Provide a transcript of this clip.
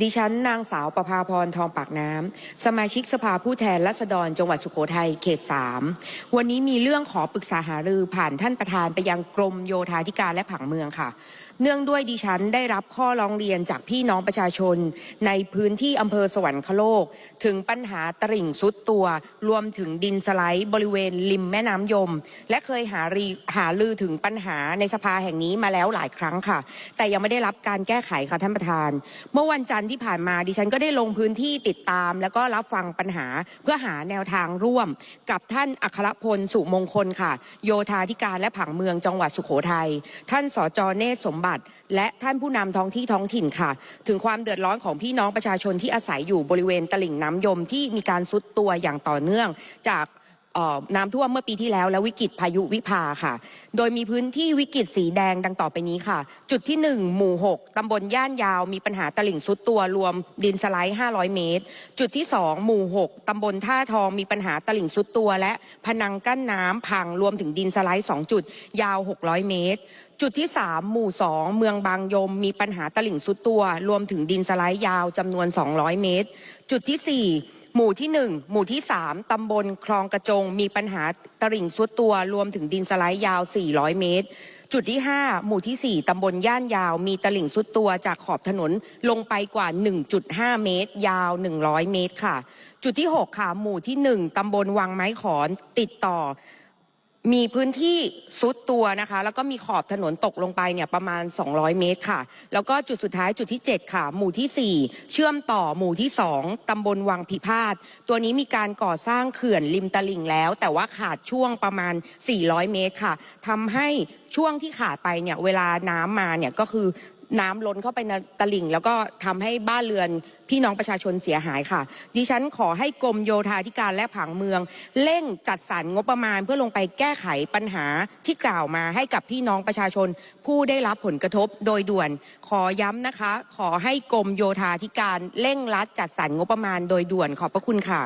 ดิฉันนางสาวประภาพรทองปากน้ำ สมาชิกสภาผู้แทนราษฎรจังหวัดสุโขทัยเขต3วันนี้มีเรื่องขอปรึกษาหารือผ่านท่านประธานไปยังกรมโยธาธิการและผังเมืองค่ะ เนื่องด้วยดิฉันได้รับข้อร้องเรียนจากพี่น้องประชาชน ในพื้นที่อำเภอสวรรคโลก ถึงปัญหาตริ่งซุดตัว รวมถึงดินสไลด์บริเวณริมแม่น้ำยม และเคยหารีหาลือถึงปัญหาในสภาแห่งนี้มาแล้วหลายครั้งค่ะ แต่ยังไม่ได้รับการแก้ไขค่ะท่านประธาน เมื่อวันจันทร์ที่ผ่านมาดิฉันก็ได้ลงพื้นที่ติดตาม แล้วก็รับฟังปัญหาเพื่อหาแนวทางร่วม กับท่านอัครพลสุมงคลค่ะ โยธาธิการและผังเมืองจังหวัดสุโขทัยท่านสจเนศสมบัติ และท่านผู้นำท้องที่ท้องถิ่นค่ะ ถึงความเดือดร้อนของพี่น้องประชาชนที่อาศัยอยู่บริเวณตลิ่งน้ำยมที่มีการซุดตัวอย่างต่อเนื่องจาก น้ำท่วมเมื่อปีที่แล้วและวิกฤตพายุวิภาค่ะ โดยมีพื้นที่วิกฤตสีแดงดังต่อไปนี้ค่ะ จุดที่ 1 หมู่ 6 ตำบลย่านยาวมีปัญหาตลิ่งซุดตัวรวมดินสไลด์ 500 เมตร จุดที่ 2 หมู่ 6 ตำบลท่าทองมีปัญหาตลิ่งซุดตัว และพนังกั้นน้ำพังรวมถึงดินสไลด์ 2 จุด ยาว 600 เมตร จุดที่ 3 หมู่ 2 เมืองบางยม มีปัญหาตลิ่งซุดตัว รวมถึงดินสไลด์ยาวจำนวน 200 เมตร จุดที่ 4 หมู่ที่ 1 หมู่ที่ 3ตำบลคลองกระจง มีปัญหาตลิ่งซุดตัวรวมถึงดินสไลด์ยาว 400 เมตร จุดที่ 5 หมู่ที่ 4ตำบลย่านยาว มีตลิ่งซุดตัวจากขอบถนนลงไปกว่า 1.5 เมตร ยาว 100 เมตรค่ะ จุดที่ 6 ค่ะ หมู่ที่ 1ตำบลวังไม้ขอนติดต่อ มีพื้นที่ซุดตัวนะคะ แล้วก็มีขอบถนนตกลงไปเนี่ยประมาณ 200 เมตรค่ะ แล้วก็จุดสุดท้ายจุดที่ 7 ค่ะ หมู่ที่ 4 เชื่อมต่อหมู่ที่ 2ตำบลวังพิพาทตัวนี้มีการก่อสร้างเขื่อนริมตลิ่งแล้ว แต่ว่าขาดช่วงประมาณ 400 เมตรค่ะทำให้ช่วงที่ขาดไปเนี่ยเวลาน้ำมาเนี่ยก็คือ น้ำล้นเข้าไปในตลิ่ง แล้วก็ทำให้บ้านเรือนพี่น้องประชาชนเสียหายค่ะ ดิฉันขอให้กรมโยธาธิการและผังเมือง เร่งจัดสรรงบประมาณเพื่อลงไปแก้ไขปัญหาที่กล่าวมาให้กับพี่น้องประชาชน ผู้ได้รับผลกระทบโดยด่วน ขอย้ำนะคะ ขอให้กรมโยธาธิการเร่งรัดจัดสรรงบประมาณโดยด่วนขอบพระคุณค่ะ